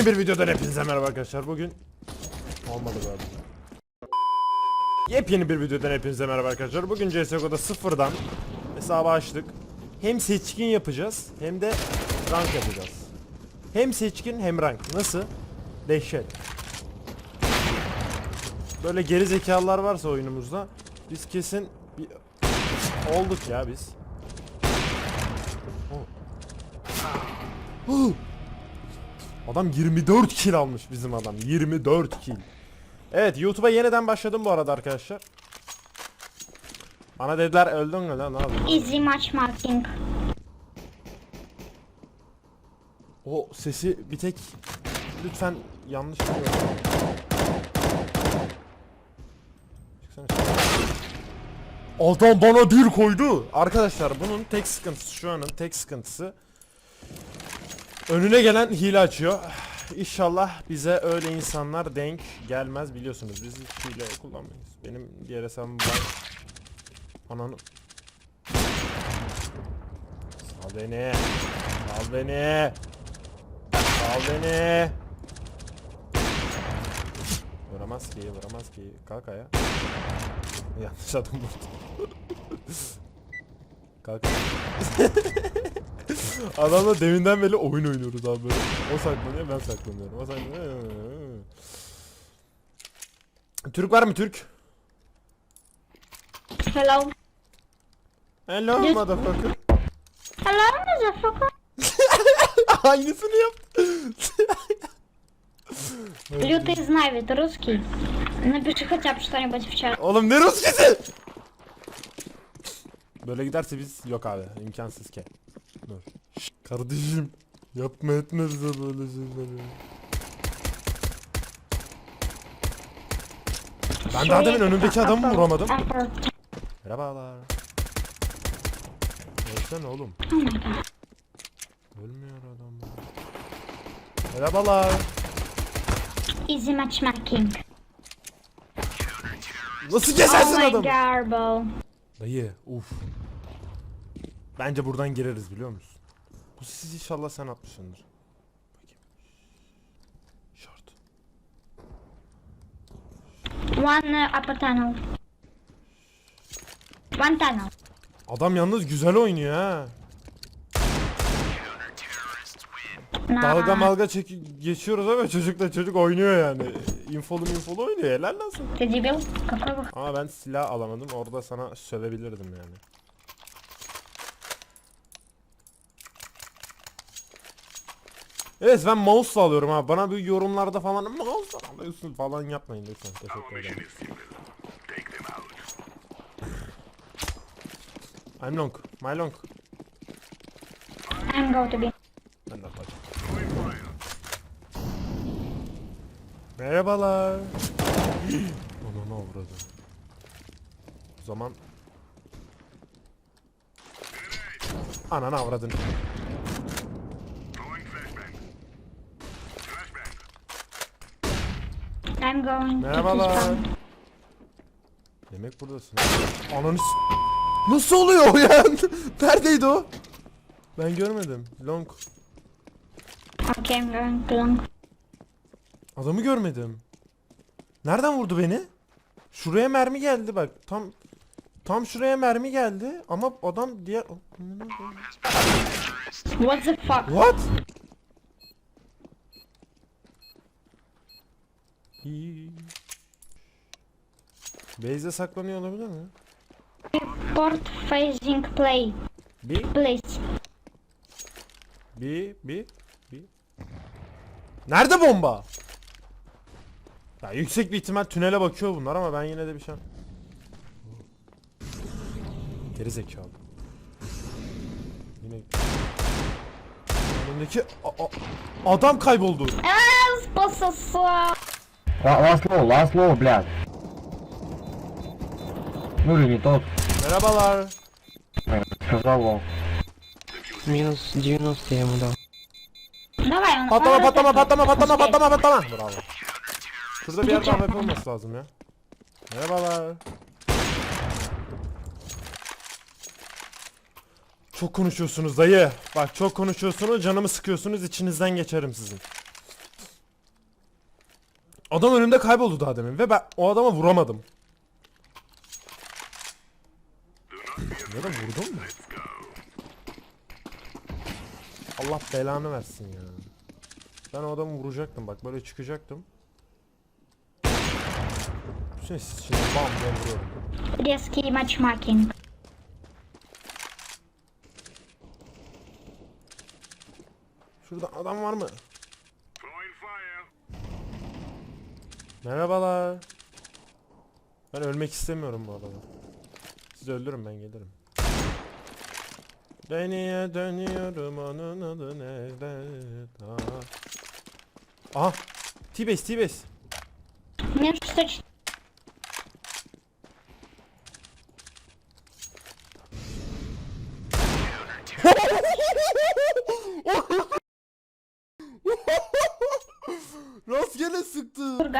Yepyeni bir videodan hepinize merhaba arkadaşlar. Bugün olmadı arada. Yepyeni bir videodan hepinize merhaba arkadaşlar. Bugün CSGO'da sıfırdan hesabı açtık. Hem seçkin yapacağız hem de rank yapacağız. Hem seçkin hem rank. Nasıl? Dehşet. Böyle geri zekalılar varsa oyunumuzda biz kesin bir olduk ya biz. Oh. Adam 24 kill almış bizim adam. 24 kill. Evet YouTube'a yeniden başladım bu arada arkadaşlar. Bana dediler öldün mü lan abi? Easy matchmaking. O sesi bir tek lütfen yanlış duyuyorum. Çıksana. Adam bana dil koydu. Arkadaşlar bunun tek sıkıntısı şu anın tek sıkıntısı önüne gelen hile açıyor. İnşallah bize öyle insanlar denk gelmez biliyorsunuz biz hiç hile kullanmayız. Benim diğer hesabım var. Ananı. Sal beni. Sal beni. Sal beni. Vuramaz ki, vuramaz ki. Kalk ayağa. Yanlış adım vurdum. Kalk. Adamla deminden beri oyun oynuyoruz abi böyle. O saklanıyor ben saklanıyorum. O saklanıyor. Türk var mı Türk? Hello. Hello Yes. motherfucker. Hello, motherfucker. Aynısını yap. Лютый знавит русский. Напиши хотя бы что-нибудь в чат. Oğlum ne Ruskisi? Böyle giderse biz yok abi imkansız ki. Dur. Kardeşim yapma etme bize böyle şeyleri. Ben daha demin önümdeki adamı vuramadım. Merhabalar. Ölsene oğlum. Oh. Ölmüyor adam. Merhabalar. Easy matchmaking. Nasıl Oh my adamı? garble. Dayı uf. Bence buradan gireriz biliyor musun? Bu siz inşallah sen atmışsındır. Bakayım. Short. One uh, upper tunnel. One tunnel. Adam yalnız güzel oynuyor ha. Nah. Dalga malga çek geçiyoruz ama çocukla çocuk oynuyor yani. İnfolu infolu oynuyor helal lan sana. Did you build? Kafa bak. Ama ben silah alamadım orada sana sövebilirdim yani. Evet ben mouse'la alıyorum ha. Bana bir yorumlarda falan mouse'la alıyorsun falan yapmayın lütfen. Teşekkür ederim. I'm long. My long. I'm going to be... Ben de yapacağım. Merhabalar. Ananı avradı. O zaman... Ananı avradın. I'm going Merhabalar. Demek buradasın. Ananı s- Nasıl oluyor o ya? Neredeydi o? Ben görmedim. Long. Okay, I'm going to long. Adamı görmedim. Nereden vurdu beni? Şuraya mermi geldi bak. Tam tam şuraya mermi geldi ama adam diğer What the fuck? What? Base'de saklanıyor olabilir mi? Port facing play. Bir. Place. Bir, bir, bir. Nerede bomba? Ya yüksek bir ihtimal tünele bakıyor bunlar ama ben yine de bir şey... Geri zekalı. Yine... Önümdeki... A, a adam kayboldu. Az basası. Ла- Last low, last low, блядь. Ну или не тот, Merhabalar. сказал лоу. Минус 90 я ему дал. Давай, он... Patlama он patlama это- patlama patlama Успей. patlama patlama. Bravo. Şurada bir yerde AWP olması lazım ya. Merhabalar. Çok konuşuyorsunuz dayı. Bak çok konuşuyorsunuz canımı sıkıyorsunuz içinizden geçerim sizin. Adam önümde kayboldu daha demin ve ben o adama vuramadım. ya da vurdum mu? Allah belanı versin ya. Ben o adamı vuracaktım bak böyle çıkacaktım. Düşünsene siz şimdi bam diye vuruyorum. Резкий матчмакинг. Şurada adam var mı? Merhabalar. Ben ölmek istemiyorum bu arada. Sizi öldürürüm ben gelirim. Dönüyor dönüyorum onun adı nerede? Daha. Aha. T-Base T-Base. Ne?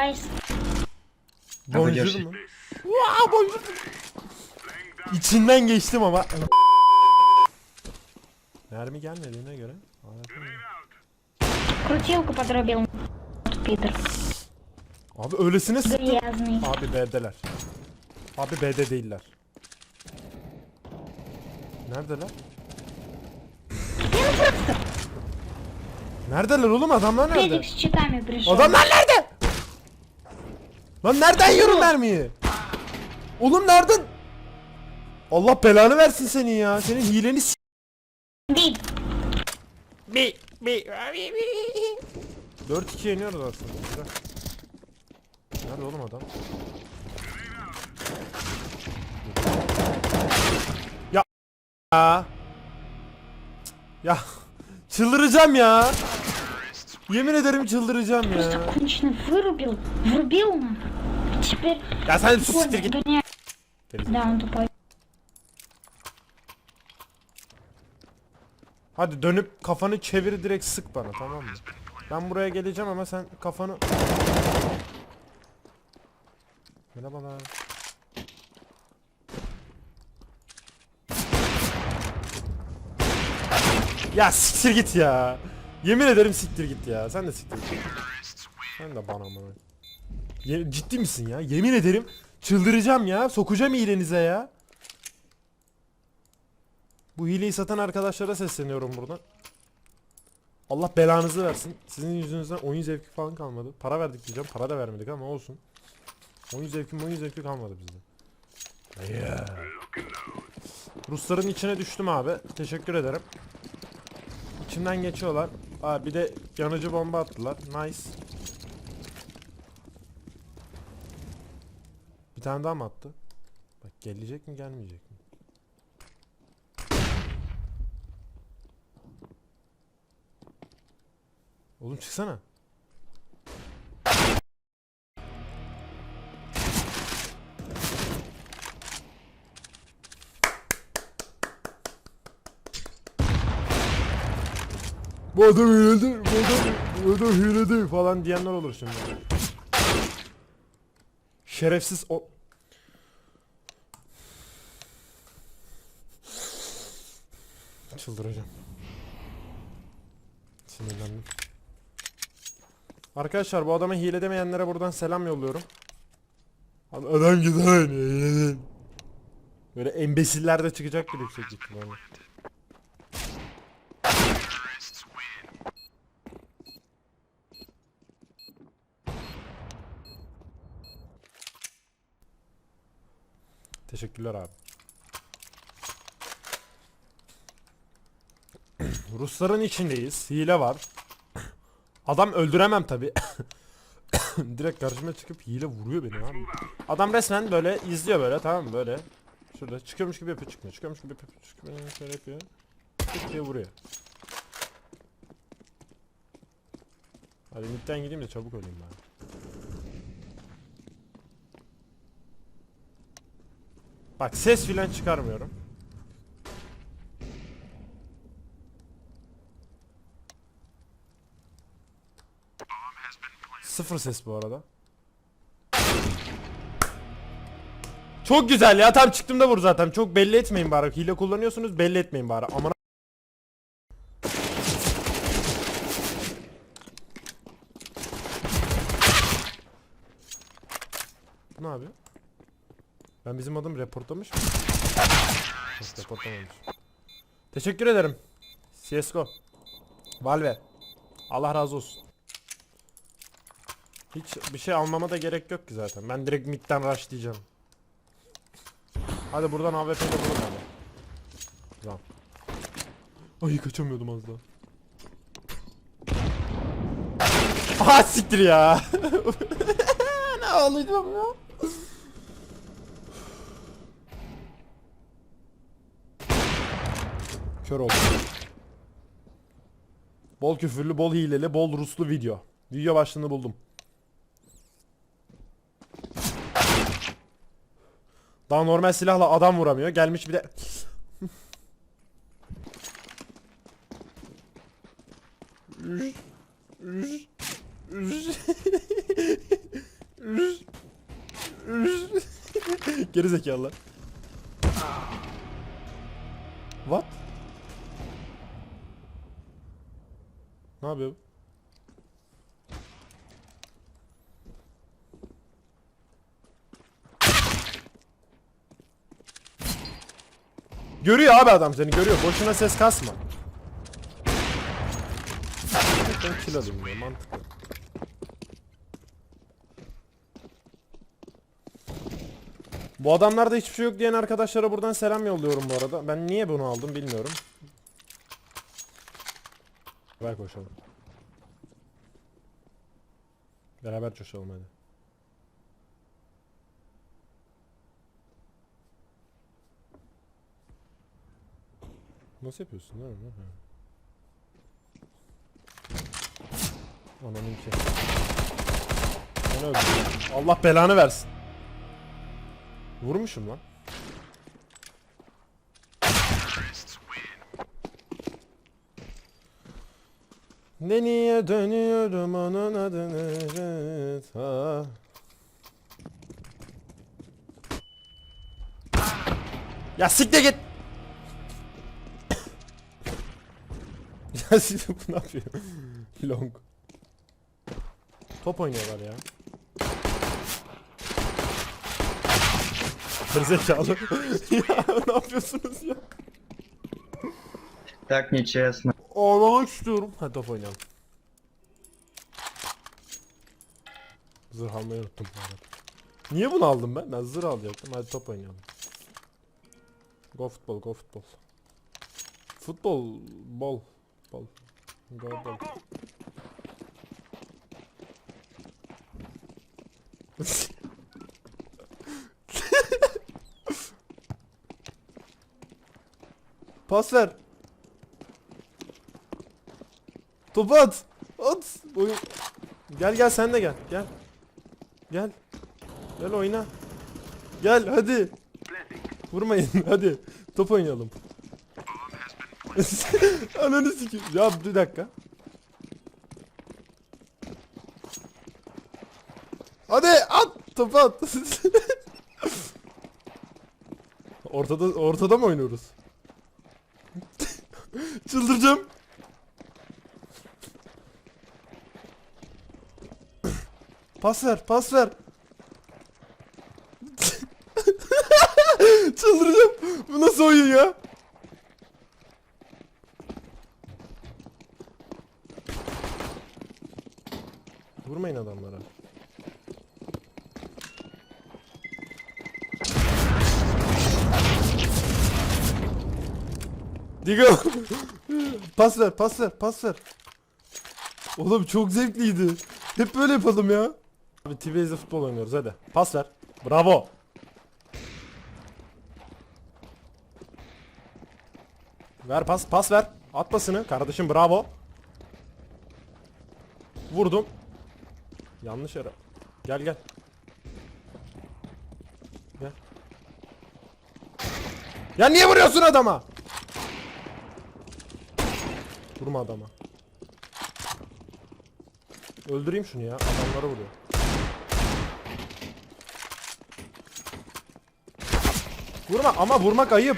sıktı. Гайс. Boncuk gerçek. mu? Vaa boncuk. İçinden geçtim ama. Mermi gelmediğine göre. anlatayım mı? Крутилку подробил. Питер. Abi öylesine sıktı. Грязный. Abi B'deler. Abi B'de değiller. Neredeler? Neredeler oğlum adamlar nerede? Федик с читами пришел. Adamlar nerede? Lan nereden yiyorum mermiyi? Oğlum nereden? Allah belanı versin senin ya. Senin hileni s- Бит. Bi bi 4-2 yeniyoruz aslında. Güzel. Nerede oğlum adam? Ya. Ya. Ya. Çıldıracağım ya. Yemin ederim çıldıracağım Просто ya. кончено вырубил. Врубил hiçbir... Ya sen sus siktir git. Beni... Down to. Hadi dönüp kafanı çevir direkt sık bana tamam mı? Ben buraya geleceğim ama sen kafanı... Merhabalar. Ya siktir git ya. Yemin ederim siktir git ya. Sen de siktir git. Sen de bana bana. Ye- ciddi misin ya? Yemin ederim çıldıracağım ya. Sokacağım iğrenize ya. Bu hileyi satan arkadaşlara sesleniyorum buradan. Allah belanızı versin. Sizin yüzünüzden oyun zevki falan kalmadı. Para verdik diyeceğim. Para da vermedik ama olsun. Oyun zevki oyun zevki kalmadı bizde. Yeah. Rusların içine düştüm abi. Teşekkür ederim. İçimden geçiyorlar. Aa, bir de yanıcı bomba attılar. Nice. Bir tane daha mı attı? Bak gelecek mi gelmeyecek mi? Oğlum çıksana. Bu adam hiledi, bu adam, bu adam hiledi falan diyenler olur şimdi. Şerefsiz o... Çıldıracağım. Sinirlendim. Arkadaşlar bu adama hile demeyenlere buradan selam yolluyorum. Adam güzel Böyle embesiller de çıkacaktır yüksek ihtimalle. Teşekkürler abi. Rusların içindeyiz. Hile var. Adam öldüremem tabi. Direkt karşıma çıkıp hile vuruyor beni abi. Adam resmen böyle izliyor böyle tamam mı böyle. Şurada çıkıyormuş gibi yapıyor çıkmıyor. Çıkıyormuş gibi yapıyor çıkmıyor. Şöyle yapıyor. Tık diye vuruyor. Hadi midden gideyim de çabuk öleyim ben. Bak ses filan çıkarmıyorum. Sıfır ses bu arada. Çok güzel ya tam çıktığımda vur zaten. Çok belli etmeyin bari. Hile kullanıyorsunuz belli etmeyin bari. Aman abi? Ben bizim adım reportlamış mı? Reportlamamış. Teşekkür ederim. CSGO. Valve. Allah razı olsun. Hiç bir şey almama da gerek yok ki zaten. Ben direkt midden rush diyeceğim. Hadi buradan AWP'de vurun abi. Tamam. Ay kaçamıyordum az daha. Aha siktir ya. ne ağlayacağım ya. Kör oldum. Bol küfürlü, bol hileli, bol Ruslu video. Video başlığını buldum. Daha normal silahla adam vuramıyor. Gelmiş bir de... Geri zekalı. What? Ne yapıyor? Görüyor abi adam seni görüyor. Boşuna ses kasma. Ben kill alayım ya mantıklı. Bu adamlarda hiçbir şey yok diyen arkadaşlara buradan selam yolluyorum bu arada. Ben niye bunu aldım bilmiyorum. Ver koşalım. Beraber coşalım hadi. Nasıl yapıyorsun? Ha. Ananın ki. Ben öldüm. Allah belanı versin. Vurmuşum lan. Ne niye dönüyorum onun adını evet ha. Ya siktir git. ya siktir bu ne yapıyor? Long. Top oynuyorlar ya. Gerizekalı. ya ne yapıyorsunuz ya? Так нечестно. Ağlamak istiyorum. Hadi top oynayalım. Zırh almayı unuttum bu arada. Niye bunu aldım ben? Ben zırh alacaktım. Hadi top oynayalım. Go futbol, go futbol. Futbol, bol, bol. Go bol. Pas ver. Topu at. At. Oyun. Gel gel sen de gel. Gel. Gel. Gel oyna. Gel hadi. Vurmayın hadi. Top oynayalım. Ananı sikeyim. Ya bir dakika. Hadi at topu at. ortada ortada mı oynuyoruz? Çıldıracağım. Pas ver, pas ver. Çıldıracağım. Bu nasıl oyun ya? Vurmayın adamlara. Digo. pas ver, pas ver, pas ver. Oğlum çok zevkliydi. Hep böyle yapalım ya. Abi TV'de futbol oynuyoruz hadi. Pas ver. Bravo. Ver pas, pas ver. At pasını. Kardeşim bravo. Vurdum. Yanlış yere. Gel gel. Gel. Ya niye vuruyorsun adama? Vurma adama. Öldüreyim şunu ya. Adamlara vuruyor. Vurma ama vurmak ayıp.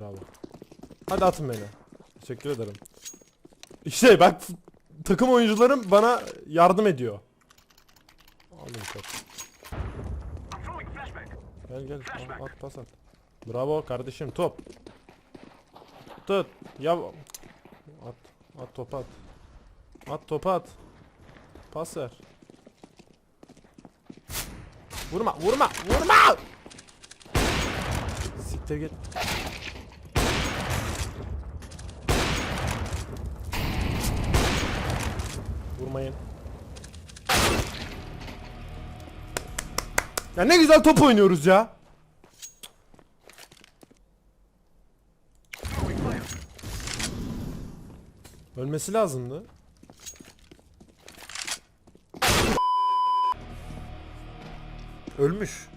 Bravo. Hadi atın beni. Teşekkür ederim. İşte bak takım oyuncularım bana yardım ediyor. Alın top. Gel gel al, at pas at. Bravo kardeşim top. Tut. Ya at at top at. At top at. Pas ver. Vurma vurma vurma. Siktir git. Vurmayın. Ya ne güzel top oynuyoruz ya. Ölmesi lazımdı. Ölmüş.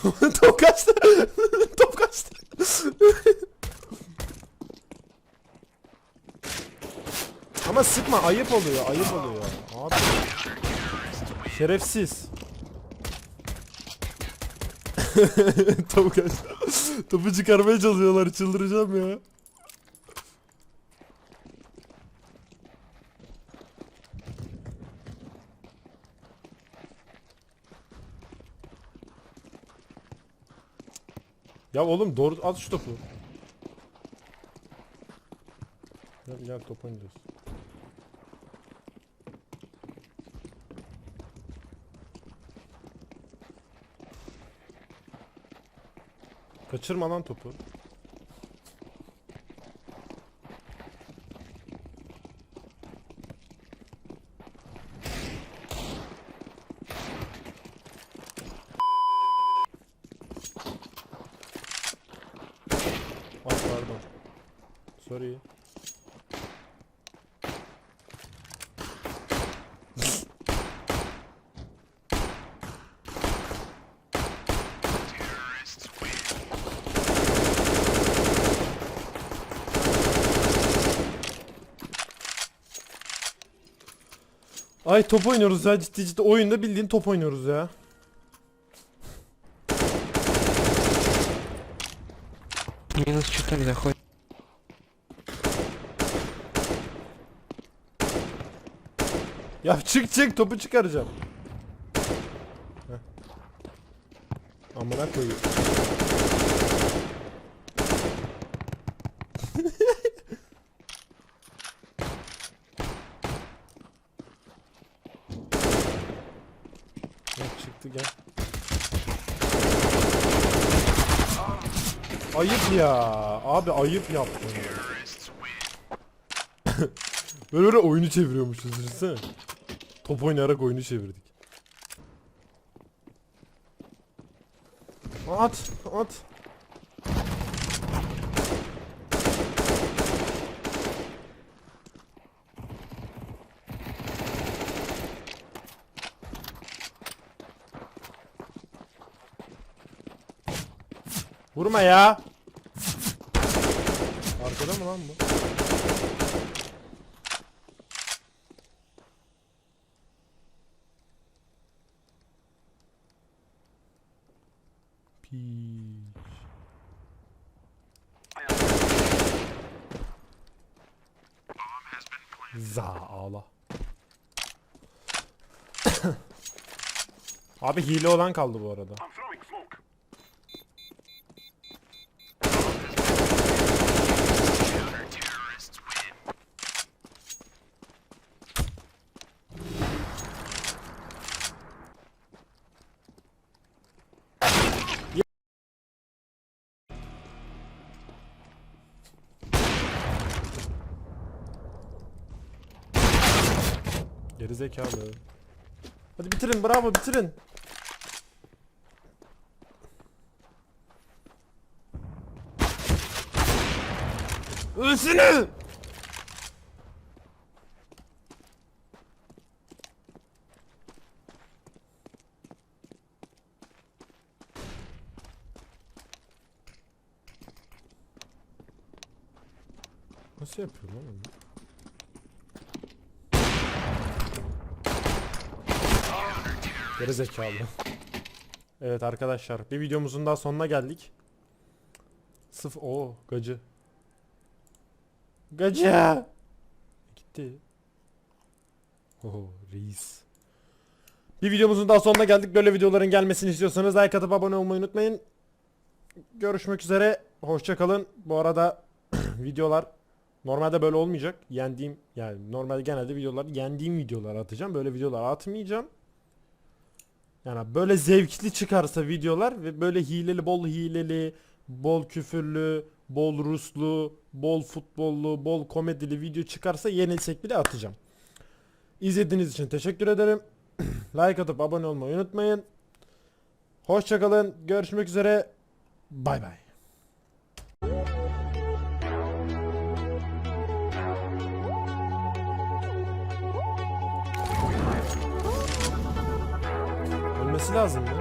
Top kaçtı. Top kaçtı. Ama sıkma ayıp oluyor ayıp oluyor. Abi. Şerefsiz. Kaçtı. Topu çıkarmaya çalışıyorlar çıldıracağım ya. Ya oğlum doğru at şu topu. Gel gel top oynuyoruz. Kaçırma lan topu. Ay pardon. Sorry. Ay top oynuyoruz ya ciddi ciddi oyunda bildiğin top oynuyoruz ya. Минус чуток заходит. Ya çık çık topu çıkaracağım. Heh. Amına koyayım. Çıktı gel. Ayıp ya. Abi ayıp yaptın. ya. Böyle böyle oyunu çeviriyormuşuz düşünsene. Top oynayarak oyunu çevirdik. At, at. Vurma ya. Arkada mı lan bu? Piç. Za ağla. Abi hile olan kaldı bu arada. Geri zekalı. Hadi bitirin bravo bitirin. Ölsene! Nasıl yapıyor lan onu? Geri zekalı. Evet arkadaşlar bir videomuzun daha sonuna geldik. Sıf o gacı. Gacı. gitti. Oho reis. Bir videomuzun daha sonuna geldik. Böyle videoların gelmesini istiyorsanız like atıp abone olmayı unutmayın. Görüşmek üzere. Hoşça kalın. Bu arada videolar normalde böyle olmayacak. Yendiğim yani normalde genelde videolar yendiğim videolar atacağım. Böyle videolar atmayacağım. Yani böyle zevkli çıkarsa videolar ve böyle hileli bol hileli, bol küfürlü, bol Ruslu, bol futbollu, bol komedili video çıkarsa yenilsek bile atacağım. İzlediğiniz için teşekkür ederim. like atıp abone olmayı unutmayın. Hoşçakalın. Görüşmek üzere. Bay bay. Ölmesi lazım ya.